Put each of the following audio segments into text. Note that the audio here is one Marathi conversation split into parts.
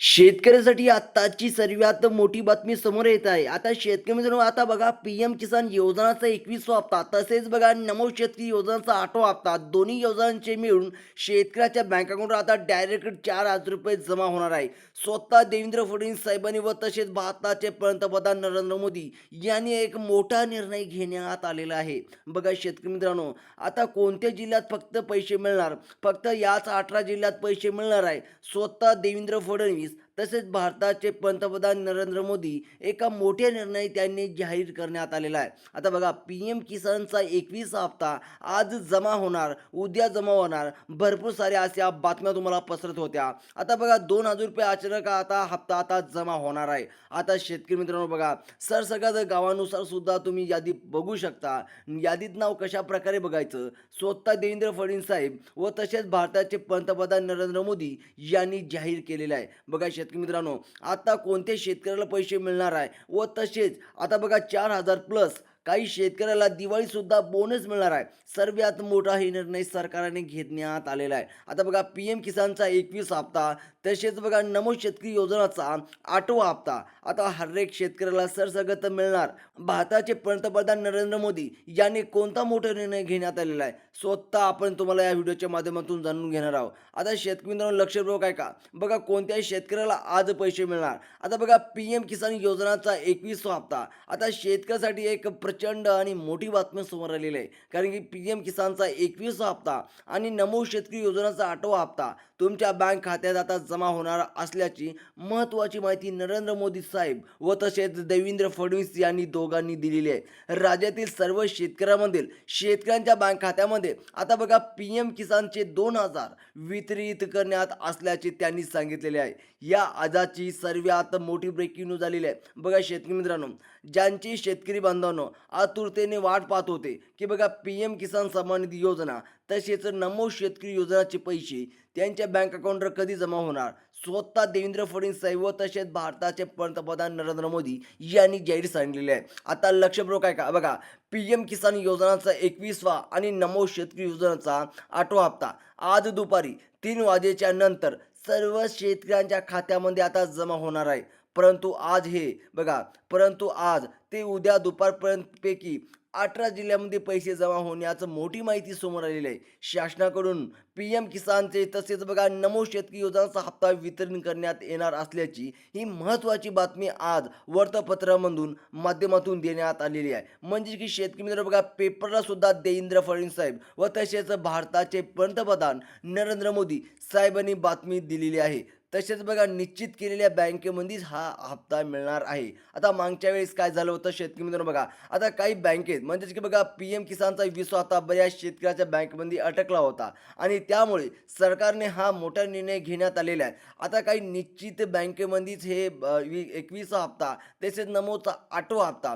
शेतकऱ्यासाठी आत्ताची सर्वात मोठी बातमी समोर येत आहे. आता शेतकरी मित्रांनो आता बघा पी एम किसान योजनाचा एकवीसवा हप्ता तसेच बघा नमो शेतकरी योजनाचा आठवा हप्ता दोन्ही योजनांचे मिळून शेतकऱ्याच्या बँक अकाउंटवर आता डायरेक्ट चार हजार रुपये जमा होणार आहे. स्वतः देवेंद्र फडणवीस साहेबांनी व तसेच भारताचे पंतप्रधान नरेंद्र मोदी यांनी एक मोठा निर्णय घेण्यात आलेला आहे. बघा शेतकरी मित्रांनो आता कोणत्या जिल्ह्यात फक्त पैसे मिळणार? फक्त याच अठरा जिल्ह्यात पैसे मिळणार आहे. स्वतः देवेंद्र फडणवीस companies तसेच भारताचे पंतप्रधान नरेंद्र मोदी एका मोठ्या निर्णय त्यांनी जाहीर करण्यात आलेला आहे. आता बघा पी एम किसानचा एकवीस हप्ता आज जमा होणार उद्या जमा होणार. भरपूर साऱ्या अशा बातम्या तुम्हाला पसरत होत्या. आता बघा दोन हजार रुपये अचानक आता हप्ता आता जमा होणार आहे. आता शेतकरी मित्रांनो बघा सरसकट गावानुसार सुद्धा तुम्ही यादी बघू शकता. यादीत नाव कशा प्रकारे बघायचं? स्वतः देवेंद्र फडणवीस साहेब व तसेच भारताचे पंतप्रधान नरेंद्र मोदी यांनी जाहीर केलेलं आहे. बघा शेतकरी मित्रांनो? आता कोणत्या शेतकऱ्याला पैसे मिळणार आहे? व तसेच आता बघा चार हजार प्लस काही शेतकऱ्याला दिवाळीसुद्धा बोनस मिळणार आहे. सर्वात मोठा हे निर्णय सरकारने घेण्यात आलेला आहे. आता बघा पी एम किसानचा एकवीस हप्ता तसेच बघा नमो शेतकरी योजनाचा आठवा हप्ता. आता हरेक शेतकऱ्याला सरसगत मिळणार. भारताचे पंतप्रधान नरेंद्र मोदी यांनी कोणता मोठा निर्णय घेण्यात आलेला आहे? स्वतः आपण तुम्हाला या व्हिडिओच्या माध्यमातून जाणून घेणार आहोत. आता शेतकरी मित्रांनो लक्ष आहे काय का? बघा कोणत्याही शेतकऱ्याला आज पैसे मिळणार. आता बघा पी एम किसान योजनाचा एकवीस हप्ता. आता शेतकऱ्यासाठी एक प्रचंड आणि मोठी बातमी समोर आलेली आहे. कारण की पी एम किसानचा एकवीस हप्ता आणि नमो शेतकरी योजनाचा आठवा हप्ता तुमच्या बँक खात्यात आता जमा होणार असल्याची महत्त्वाची माहिती नरेंद्र मोदी साहेब व तसेच देवेंद्र फडणवीस यांनी दोघांनी दिलेली आहे. राज्यातील सर्व शेतकऱ्यांमधील शेतकऱ्यांच्या बँक खात्यामध्ये आता बघा पी एम किसानचे दोन हजार वितरित करण्यात असल्याचे त्यांनी सांगितलेले आहे. या आजाची सर्वात मोठी ब्रेकिंग न्यूज आलेली आहे. बघा शेतकरी मित्रांनो ज्यांची शेतकरी बांधवांनो आतुरतेने वाट पाहत होते की बघा पी एम किसान सन्मान निधी योजना तसेच नमो शेतकरी योजनाचे पैसे त्यांच्या बँक अकाउंटवर कधी जमा होणार? स्वतः देवेंद्र फडणवीस साहेब व तसेच भारताचे पंतप्रधान नरेंद्र मोदी यांनी जाहीर सांगितलेले आहे. आता लक्षपूर्वक आहे का बघा पी एम किसान योजनाचा एकवीसवा आणि नमो शेतकरी योजनाचा आठवा हप्ता आज दुपारी तीन वाजेच्या नंतर सर्व शेतकऱ्यांच्या खात्यामध्ये आता जमा होणार आहे. परंतु आज हे बघा परंतु आज ते उद्या दुपारपर्यंतपैकी अठरा जिल्ह्यामध्ये पैसे जमा होण्याचं मोठी माहिती समोर आलेली आहे. शासनाकडून पी एम किसानचे तसेच बघा नमो शेतकरी योजनाचा हप्ता वितरण करण्यात येणार असल्याची ही महत्त्वाची बातमी आज वर्तपत्रामधून माध्यमातून देण्यात आलेली आहे. म्हणजे की शेतकरी मित्र बघा पेपरला सुद्धा देवेंद्र फडणवीस साहेब व तसेच भारताचे पंतप्रधान नरेंद्र मोदी साहेबांनी बातमी दिलेली आहे. तसेच बघा निश्चित केलेल्या बँकेमध्येच हा हप्ता मिळणार आहे. आता मागच्या वेळेस काय झालं होतं शेतकरी मित्रांनो बघा आता काही बँकेत म्हणजेच की बघा पी एम किसानचा विसवा आता बऱ्याच शेतकऱ्याच्या बँकेमध्ये अटकला होता. आणि त्यामुळे सरकारने हा मोठा निर्णय घेण्यात आलेला आहे. आता काही निश्चित बँकेमध्येच हे अ, वी- एकवीसा हप्ता तसेच नमोचा आठवा हप्ता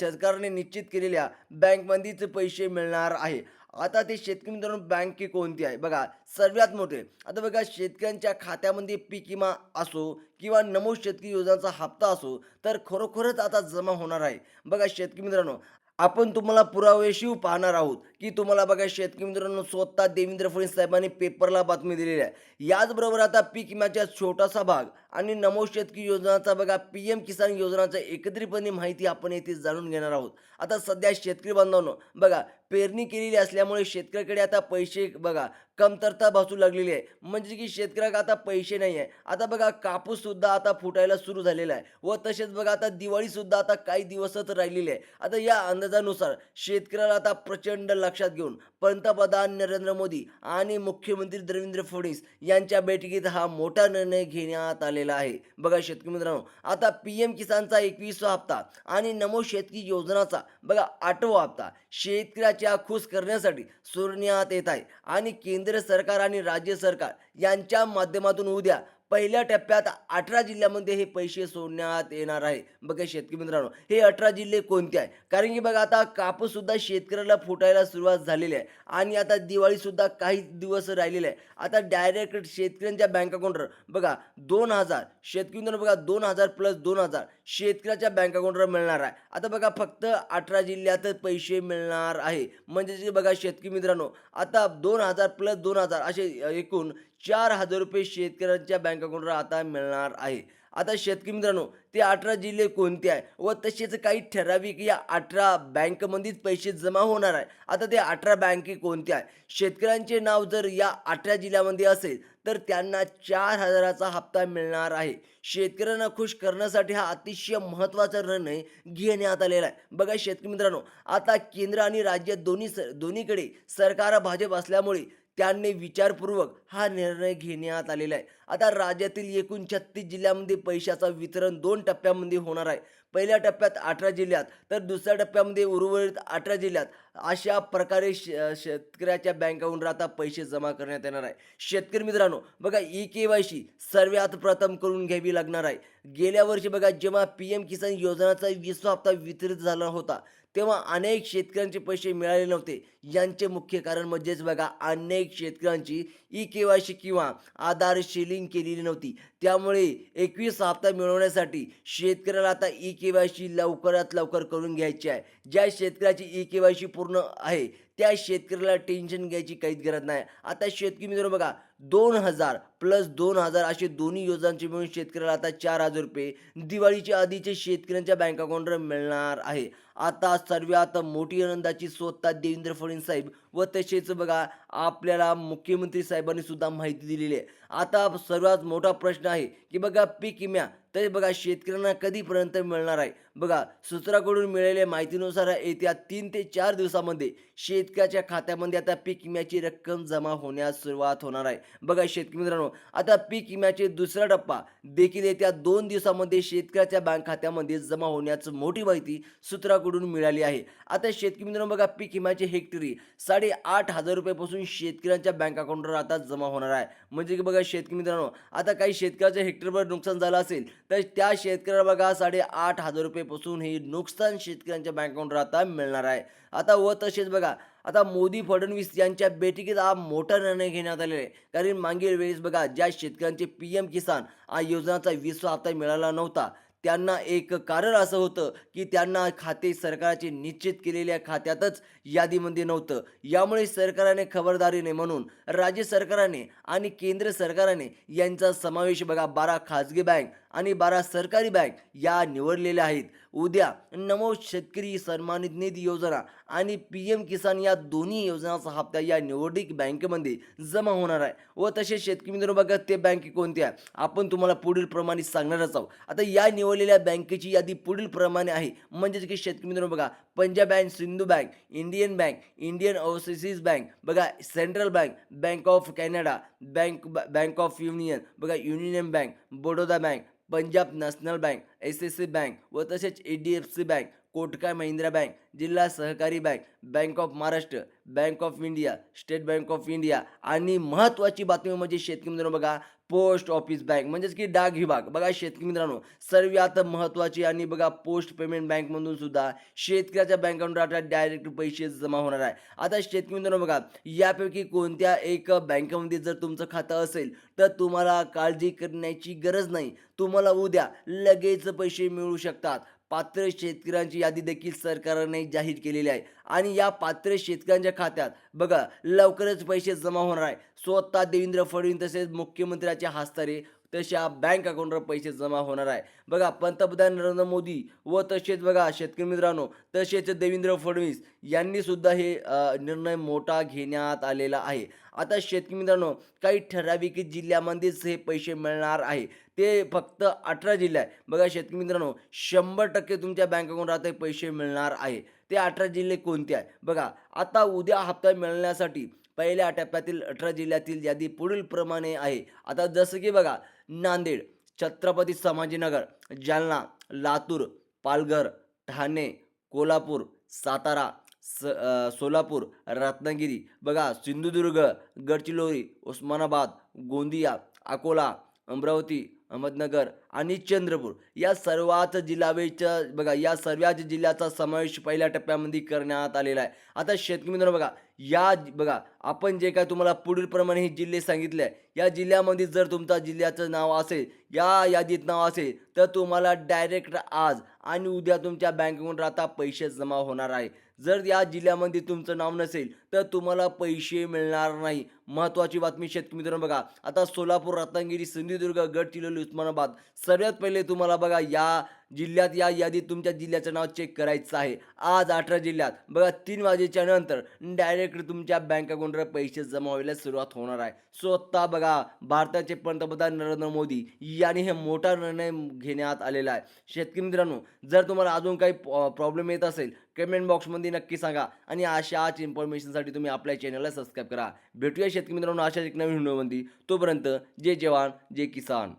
सरकारने निश्चित केलेल्या बँकमध्येच पैसे मिळणार आहे. आता ते शेतकरी मित्रांनो बँके कोणती आहे? बघा सर्वात मोठे. आता बघा शेतकऱ्यांच्या खात्यामध्ये पीक विमा असो किंवा नमो शेतकरी योजनाचा हप्ता असो तर खरोखरच आता जमा होणार आहे. बघा शेतकरी मित्रांनो आपण तुम्हाला पुरावेशिव पाहणार आहोत की तुम्हाला बघा शेतकरी मित्रांनो स्वतः देवेंद्र फडणवीस साहेबांनी पेपरला बातमी दिलेली आहे. याचबरोबर आता पीक विम्याचा छोटासा भाग आणि नमो शेतकी योजनाचा बघा पी एम किसान योजनाचा एकत्रितपणे माहिती आपण येथे जाणून घेणार आहोत. आता सध्या शेतकरी बांधवांनो बघा पेरणी केलेली असल्यामुळे शेतकऱ्याकडे आता पैसे बघा कमतरता भासू लागलेली आहे. म्हणजे की शेतकऱ्याकडे आता पैसे नाही आहे. आता बघा कापूससुद्धा आता फुटायला सुरू झालेला आहे. व तसेच बघा आता दिवाळीसुद्धा आता काही दिवसच राहिलेली आहे. आता या अंदाजानुसार शेतकऱ्याला आता प्रचंड लक्षात घेऊन पंतप्रधान नरेंद्र मोदी आणि मुख्यमंत्री देवेंद्र फडणवीस यांच्या बैठकीत हा मोठा निर्णय घेण्यात आलेला आहे. बघा शेतकरी मित्रांनो आता पी एम किसानचा एकवीसवा हप्ता आणि नमो शेतकी योजनाचा बघा आठवा हप्ता. शेतकऱ्याच्या खुश करण्यासाठी सुरण्यात येत आहे आणि केंद्र सरकार आणि राज्य सरकार यांच्या माध्यमातून उद्या पहिल्या टप्प्यात अठरा जिल्ह्यामध्ये हे पैसे सोडण्यात येणार आहे. बघा शेतकरी मित्रांनो हे अठरा जिल्हे कोणते आहे कारण की बघा आता कापूससुद्धा शेतकऱ्याला फुटायला सुरुवात झालेली आहे. आणि आता दिवाळीसुद्धा काही दिवस राहिलेले आहे आता डायरेक्ट शेतकऱ्यांच्या बँक अकाउंटवर बघा दोन हजार शेतकरी मित्रांनो बघा दोन हजार प्लस दोन हजार शेतकऱ्याच्या बँक अकाउंटवर मिळणार आहे. आता बघा फक्त अठरा जिल्ह्यात पैसे मिळणार आहे. म्हणजे बघा शेतकरी मित्रांनो आता दोन हजार प्लस दोन हजार असे एकूण चार हजार रुपये शेतकऱ्यांच्या बँक अकाउंटवर आता मिळणार आहे. आता शेतकरी मित्रांनो ते अठरा जिल्हे कोणते आहे? व तसेच काही ठराविक या अठरा बँकमध्येच पैसे जमा होणार आहे. आता ते अठरा बँके कोणते आहे? शेतकऱ्यांचे नाव जर या अठरा जिल्ह्यामध्ये असेल तर त्यांना चार हजाराचा हप्ता मिळणार आहे. शेतकऱ्यांना खुश करण्यासाठी हा अतिशय महत्त्वाचा निर्णय घेण्यात आलेला आहे. बघा शेतकरी मित्रांनो आता केंद्र आणि राज्य दोन्ही स दोन्हीकडे सरकार भाजप असल्यामुळे त्यांनी विचारपूर्वक हा निर्णय घेण्यात आलेला आहे. आता राज्यातील एकूण छत्तीस जिल्ह्यामध्ये पैशाचं वितरण दोन टप्प्यामध्ये होणार आहे. पहिल्या टप्प्यात अठरा जिल्ह्यात तर दुसऱ्या टप्प्यामध्ये उर्वरित अठरा जिल्ह्यात. अशा प्रकारे श शेतकऱ्याच्या बँकावरून आता पैसे जमा करण्यात येणार आहे. शेतकरी मित्रांनो बघा ई के वाय सी सर्वात प्रथम करून घ्यावी लागणार आहे. गेल्या वर्षी बघा जेव्हा पी एम किसान योजनाचा विसवा हप्ता वितरित झाला होता तेव्हा अनेक शेतकऱ्यांचे पैसे मिळाले नव्हते. यांचे मुख्य कारण म्हणजेच बघा अनेक शेतकऱ्यांची ई के वाय सी किंवा आधारशैली शेलिंग केलेली नव्हती. त्यामुळे एकवीस हप्ता मिळवण्यासाठी शेतकऱ्याला आता ई के वाय सी लवकरात लवकर करून घ्यायची आहे. ज्या शेतकऱ्याची ई के वाय सी पूर्ण आहे त्या शेतकऱ्याला टेन्शन घ्यायची काहीच गरज नाही. आता शेतकरी मित्र बघा दोन हजार प्लस दोन हजार असे दोन्ही योजनांचे मिळून शेतकऱ्याला आता चार हजार रुपये दिवाळीच्या आधीचे शेतकऱ्यांच्या बँक अकाउंटवर मिळणार आहे. आता सर्वात मोठी आनंदाची स्वतः देवेंद्र फडणवीस साहेब व तसेच बघा आपल्याला मुख्यमंत्री साहेबांनी सुद्धा माहिती दिलेली आहे. आता सर्वात मोठा प्रश्न आहे की बघा पीक विम्या तरी बघा शेतकऱ्यांना कधीपर्यंत मिळणार आहे? बघा सूत्राकडून मिळालेल्या माहितीनुसार येत्या तीन ते चार दिवसामध्ये शेतकऱ्याच्या खात्यामध्ये आता पीक विम्याची रक्कम जमा होण्यास सुरुवात होणार आहे. बघा शेतकरी मित्रांनो आता पीक विम्याचे दुसरा टप्पा देखील येत्या दोन दिवसामध्ये शेतकऱ्याच्या बँक खात्यामध्ये जमा होण्याची मोठी माहिती सूत्राकडून मिळाली आहे. आता शेतकरी मित्रांनो बघा पीक विम्याचे हेक्टरी साडेआठ हजार रुपयापासून शेतकऱ्यांच्या बँक अकाउंटवर आता जमा होणार आहे. म्हणजे की बघा शेतकरी मित्रांनो आता काही शेतकऱ्याच्या हेक्टरवर नुकसान झालं असेल तर त्या शेतकऱ्याला बघा साडे आठ हजार रुपयेपासून हे नुकसान शेतकऱ्यांच्या बँक अकाउंटवर आता मिळणार आहे. आता व तसेच बघा आता मोदी फडणवीस यांच्या बैठकीत हा मोठा निर्णय घेण्यात आलेला आहे. कारण मागील वेळेस बघा ज्या शेतकऱ्यांचे पी एम किसान हा योजनाचा विसवा हप्ता मिळाला नव्हता त्यांना एक कारण असं होतं की त्यांना खाते सरकारचे निश्चित केलेल्या खात्यातच यादीमध्ये नव्हतं. यामुळे सरकारने खबरदारीने म्हणून राज्य सरकारने आणि केंद्र सरकारने यांचा समावेश बघा बारा खाजगी बँक आणि बारा सरकारी बँक या निवडलेल्या आहेत. उद्या नमो शेतकरी सन्मानित निधी योजना आणि पी एम किसान या दोन्ही योजनांचा हप्ता या निवडणूक बँकेमध्ये जमा होणार आहे. व तसेच शेतकरी मित्रांनो बघा ते बँके कोणती आहे? आपण तुम्हाला पुढील प्रमाणे सांगणारच आहोत. आता या निवडलेल्या बँकेची यादी पुढील प्रमाणे आहे. म्हणजेच की शेतकरी मित्रांनो बघा Punjab bank Sindhu bank Indian bank Indian overseas bank बघा central bank bank of Canada bank bank of union. बघा union bank Baroda bank Punjab national bank S S C bank व तसेच H D F C bank. कोटका Mahindra bank जिल्हा सहकारी bank bank of Maharashtra bank of India state bank of India आणि महत्त्वाची बातमी म्हणजे शेतकरी मित्रांनो बघा पोस्ट ऑफिस बँक म्हणजेच की डाक विभाग. बघा शेतकरी मित्रांनो सर्वात महत्त्वाची आणि बघा पोस्ट पेमेंट बँकमधून सुद्धा शेतकऱ्याच्या बँक अकाउंटवर आता डायरेक्ट पैसे जमा होणार आहे. आता शेतकरी मित्रांनो बघा यापैकी कोणत्या एक बँकेमध्ये जर तुमचं खातं असेल तर तुम्हाला काळजी करण्याची गरज नाही. तुम्हाला उद्या लगेच पैसे मिळू शकतात. पात्र शेतकऱ्यांची यादी देखील सरकारने जाहीर केलेली आहे. आणि या पात्र शेतकऱ्यांच्या खात्यात बघा लवकरच पैसे जमा होणार आहे. स्वतः देवेंद्र फडणवीस तसेच मुख्यमंत्र्याच्या हस्तारे तशा बँक अकाउंटवर पैसे जमा होणार आहे. बघा पंतप्रधान नरेंद्र मोदी व तसेच बघा शेतकरी मित्रांनो तसेच देवेंद्र फडणवीस यांनी सुद्धा हे निर्णय मोठा घेण्यात आलेला आहे. आता शेतकरी मित्रांनो काही ठराविक जिल्ह्यामध्येच हे पैसे मिळणार आहे. ते फक्त अठरा जिल्हे आहे बघा शेतकरी मित्रांनो शंभर टक्के तुमच्या बँक अकाउंटवर आता पैसे मिळणार आहे. ते अठरा जिल्हे कोणते आहे बघा आता उद्या हप्ता मिळण्यासाठी पहिल्या टप्प्यातील अठरा जिल्ह्यातील यादी पुढील प्रमाणे आहे. आता जसं की बघा नांदेड छत्रपती संभाजीनगर जालना लातूर पालघर ठाणे कोल्हापूर सातारा स सोलापूर रत्नागिरी. बघा सिंधुदुर्ग गडचिरोली उस्मानाबाद गोंदिया अकोला अमरावती अहमदनगर आणि चंद्रपूर. या सर्वात जिल्हावेच्या बघा या सर्वच जिल्ह्याचा समावेश पहिल्या टप्प्यामध्ये करण्यात आलेला आहे. आता शेतकरी मित्रांनो बघा या बघा आपण जे काय तुम्हाला पुढील प्रमाणे हे जिल्हे सांगितले आहे या जिल्ह्यामध्ये जर तुमचा जिल्ह्याचं नाव असेल या यादीत नाव असेल तर तुम्हाला डायरेक्ट आज आणि उद्या तुमच्या बँकेकडून आता पैसे जमा होणार आहे. जर या जिल्ह्यामध्ये तुमचं नाव नसेल तर तुम्हाला पैसे मिळणार नाही. महत्त्वाची बातमी शेतकरी मित्रांनो बघा. आता सोलापूर रत्नागिरी सिंधुदुर्ग गडचिरोली उस्मानाबाद सर्वात पहिले तुम्हाला बघा या जिल्ह्यात या यादीत तुमच्या जिल्ह्याचं नाव चेक करायचं आहे. आज अठरा जिल्ह्यात. बघा तीन वाजेच्या नंतर डायरेक्ट तुमच्या बँक अकाउंटवर पैसे जमा व्हायला सुरुवात होणार आहे. स्वतः बघा भारताचे पंतप्रधान नरेंद्र मोदी यांनी हे मोठा निर्णय घेण्यात आलेला आहे. शेतकरी मित्रांनो जर तुम्हाला अजून काही प्रॉब्लेम येत असेल कमेंट बॉक्समध्ये नक्की सांगा. आणि अशाच इन्फॉर्मेशनसाठी तुम्ही आपल्या चॅनलला सबस्क्राईब करा. भेटूया शेतकरी मित्रांनो अशाच एक नवीन व्हिडिओमध्ये तोपर्यंत जय जवान जय किसान.